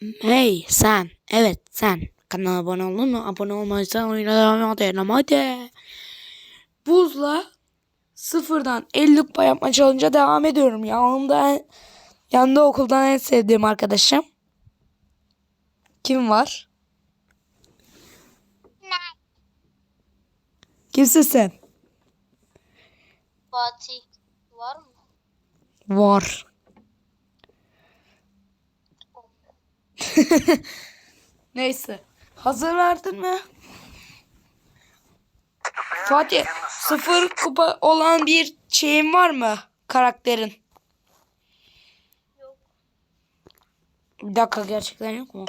Hey sen. Evet sen. Kanala abone oldun mu? Abone olmayırsan oyuna devam edelim. Hadi. Buzla sıfırdan 50 kupa yapma challenge'a devam ediyorum. Yanımda en, yanında okuldan en sevdiğim arkadaşım. Kim var? Kimsin sen? Fatih var mı? Var. Neyse. Hazır verdin mi? Fatih sıfır kupa olan bir şeyin var mı? Karakterin. Yok. Bir dakika gerçekten yok mu?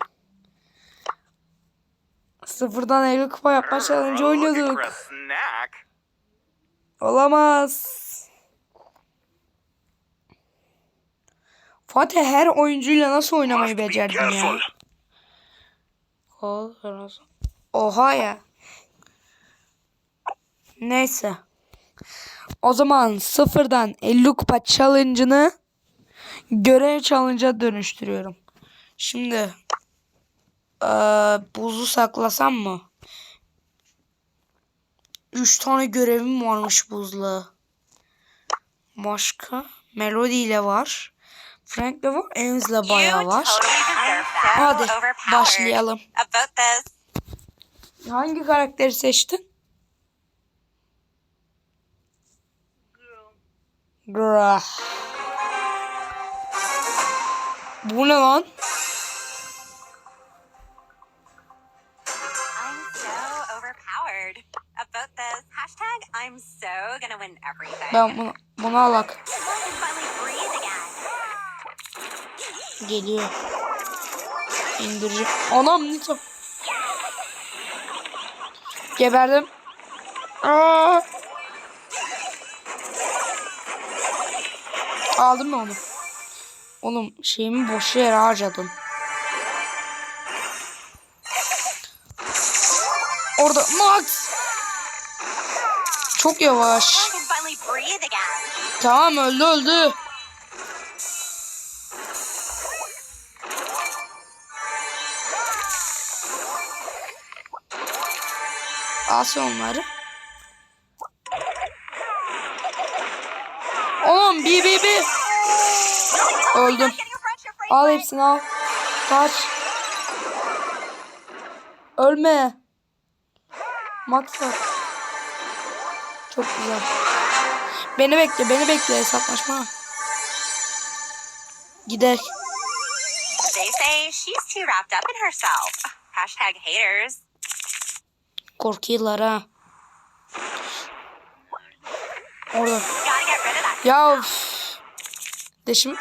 Sıfırdan 50 kupa yapma challenge oynuyorduk. Olamaz. Fatih her oyuncuyla nasıl oynamayı becerdin ya? Oha ya. Neyse. O zaman sıfırdan 50 kupa challenge'ını görev challenge'a dönüştürüyorum. Şimdi eee, buzu saklasam mı? 3 tane görevim varmış buzla. Başka? Melody ile var. Frank ile var. İle bayağı var. Hadi başlayalım. Hangi karakteri seçtin? Grah. Bu ne lan? I'm so overpowered. About this. Hashtag I'm so gonna win everything. Ben bunu, bunu alak. Geliyor. İndirici. Anam ne to- Geberdim. Aa! Aldım mı onu? Oğlum şeyimi boş yere harcadım. Orada Max. Çok yavaş. Tamam öldü öldü. Alsın onları. Oğlum bir bir bir. Öldüm. Al hepsini al. Kaç. Ölme. Max var. Çok güzel. Beni bekle, beni bekle hesaplaşma. Gidelim. They say she's too wrapped up in herself. Hashtag haters. Korkuyorlar ha. Orada. Of. Ya üf. Deşim.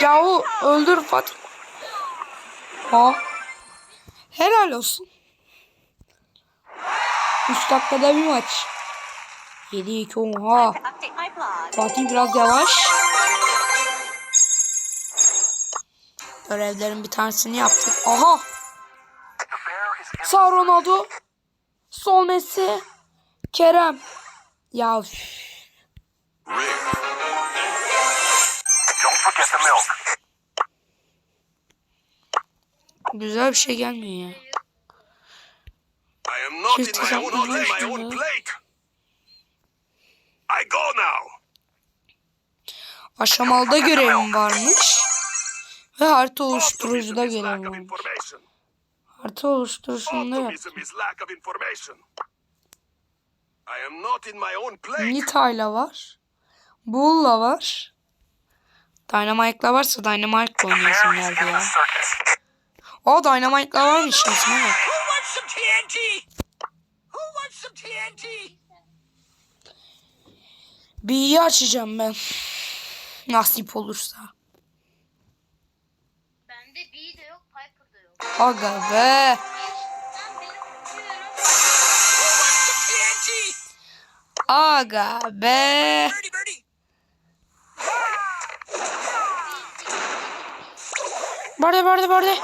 Yahu öldür Fatih. Ha. Helal olsun. 3 dakikada bir maç. 7-2 oha. Fatih biraz yavaş. Görevlerin bir tanesini yaptık. Aha. Sağ Ronaldo. Sol Messi. Kerem. Ya üf. Güzel bir şey gelmiyor ya. I am not in my own on my own plate. I go now. Aşamalıda görevim varmış. Ve harita oluşturucuda varmış. information. Harita oluşturusunda yaptım. Nita'yla var. Bull'la var. Dynamite'la varsa Dynamite'la oynayasın geldi ya. O Dynamite'la varmış şansıma bak. İyi açacağım ben. Nasip olursa. Bende B de yok, Piper da yok. Aga be. Aga be. Burada burada burada.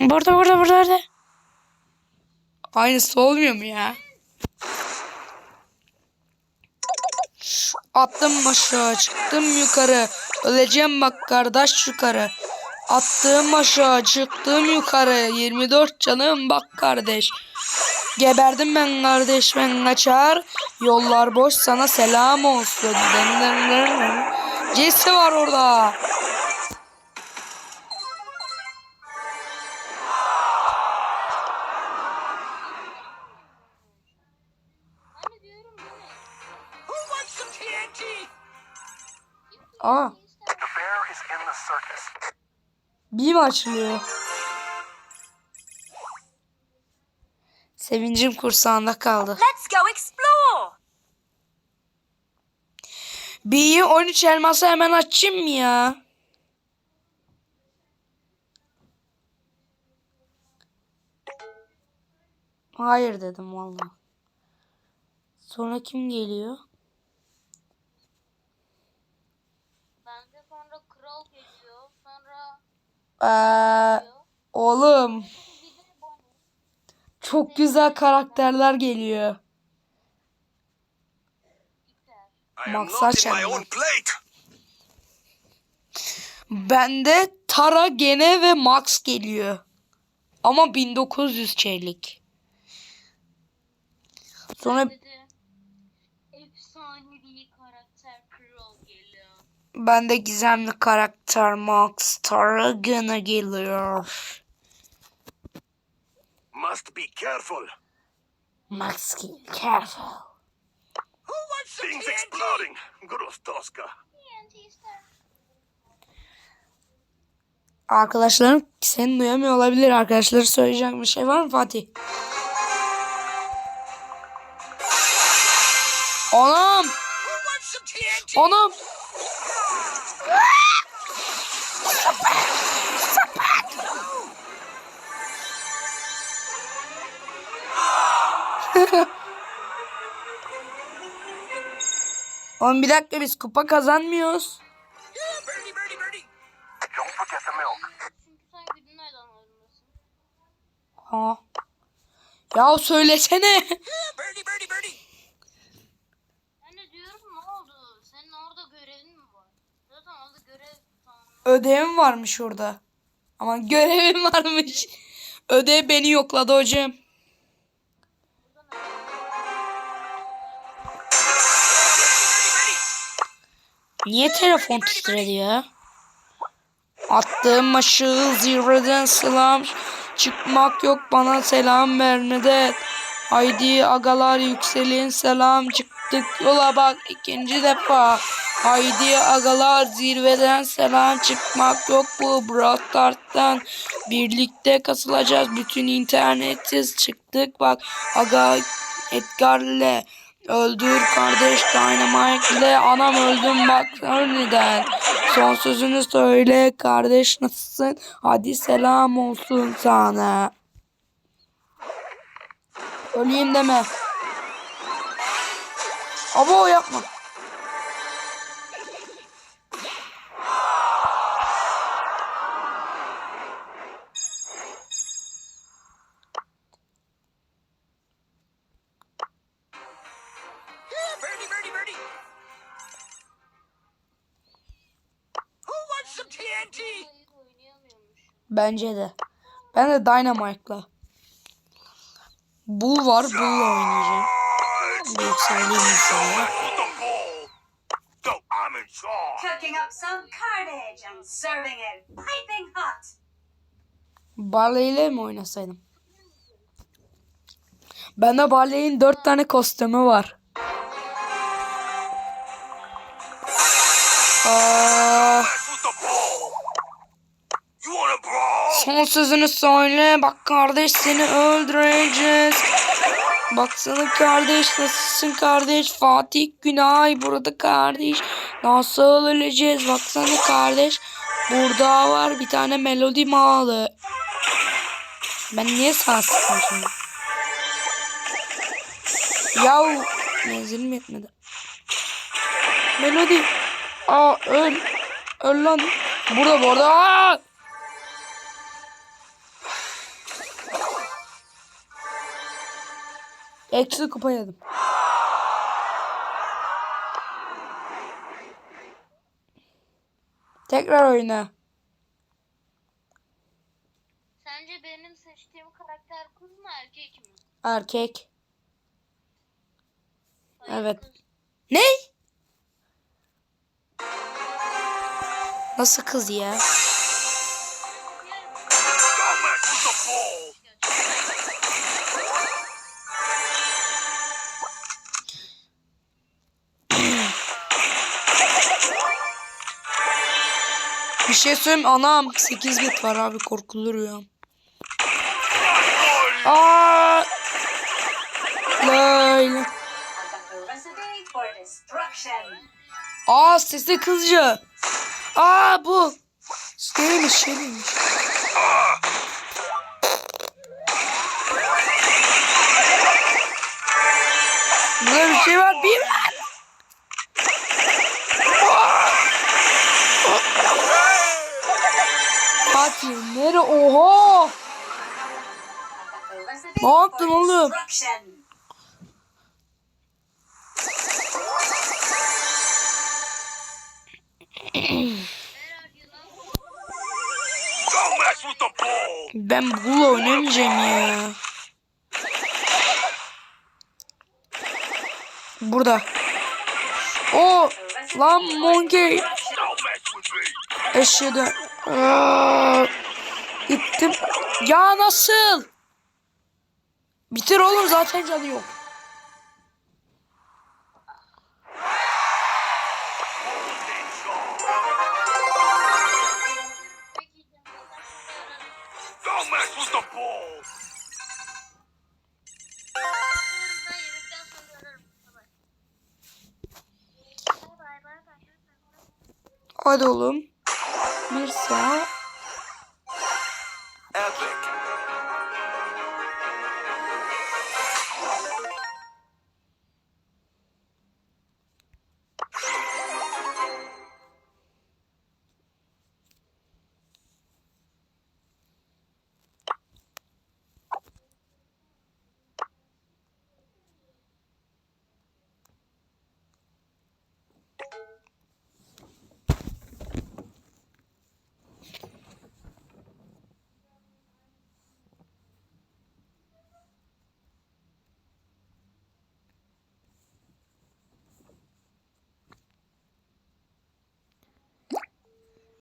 Burada burada burada burada. Aynısı olmuyor mu ya? Attım aşağı çıktım yukarı. Öleceğim bak kardeş yukarı. Attım aşağı çıktım yukarı. 24 canım bak kardeş. Geberdim ben kardeş ben kaçar. Yollar boş sana selam olsun. Jesse var orada. Aa The bear is in the circus. Bir mi açılıyor? Sevincim kursağında kaldı. Let's go explore. B'yi 13 elması hemen açayım mı ya? Hayır dedim valla. Sonra kim geliyor? Bende sonra kral geliyor. Sonra Ee, oğlum çok güzel karakterler geliyor. Own plate. Bende Tara gene ve Max geliyor. Ama 1900 çelik. Sonra Bende de efsanevi karakter kral geliyor. bende gizemli karakter Max Tara gene geliyor. Must be careful. Max careful. Who wants some Things exploding. TNT ister. Arkadaşlarım seni duyamıyor olabilir. Arkadaşları söyleyecek bir şey var mı Fatih? Anam! Anam! Oğlum bir dakika biz kupa kazanmıyoruz. Ha. Ya söylesene. Birdie, birdie, birdie. Ben de diyorum ne oldu? Senin orada görevin mi var? Zaten orada görev tamam. Ödevim varmış orada. Ama görevim varmış. Ödev beni yokladı hocam. Niye telefon titredi ya? Attığım maşı zirveden selam. Çıkmak yok bana selam vermeden. Haydi agalar yükselin selam çıktık yola bak ikinci defa. Haydi agalar zirveden selam çıkmak yok bu broadcast'tan. Birlikte kasılacağız bütün internetsiz çıktık bak aga Edgar'le öldür kardeş Dynamite'le anam öldüm bak neden. Son sözünü söyle kardeş nasılsın? Hadi selam olsun sana. Öleyim deme. Abo yapma. Oynayamıyormuş. Bence de. Ben de Dynamite'la. Bull var. Bull'la oynayacağım. Bir söyleyeyim sana. Hold the ball. Go, I'm in charge. Cooking up some carnage and serving it piping hot. Barley ile mi oynasaydım? Bende Barley'in dört tane kostümü var. Aa, son sözünü söyle. Bak kardeş seni öldüreceğiz. Baksana kardeş nasılsın kardeş? Fatih Günay burada kardeş. Nasıl öleceğiz? Baksana kardeş. Burada var bir tane melodi malı. Ben niye sağ sıktım şimdi? Yav menzilim yetmedi. Melodi. Aa öl. Öl lan. Burada bu arada. Aa! Eksi kupa yedim. Tekrar oyna. Sence benim seçtiğim karakter kız mı erkek mi? Erkek. Evet. Kız. Ne? Nasıl kız ya? Bir şey söyleyeyim anam 8 bit var abi korkulur ya. Aa! Lay. Aa sesli kızcı. Aa bu. Şeymiş şeymiş. Burada oha. Ne yaptın oğlum? Ben bununla oynamayacağım ya. Burada. O lan monkey Don't mess İttim. Ya nasıl? Bitir oğlum zaten canı yok. Hadi oğlum. Bir sağ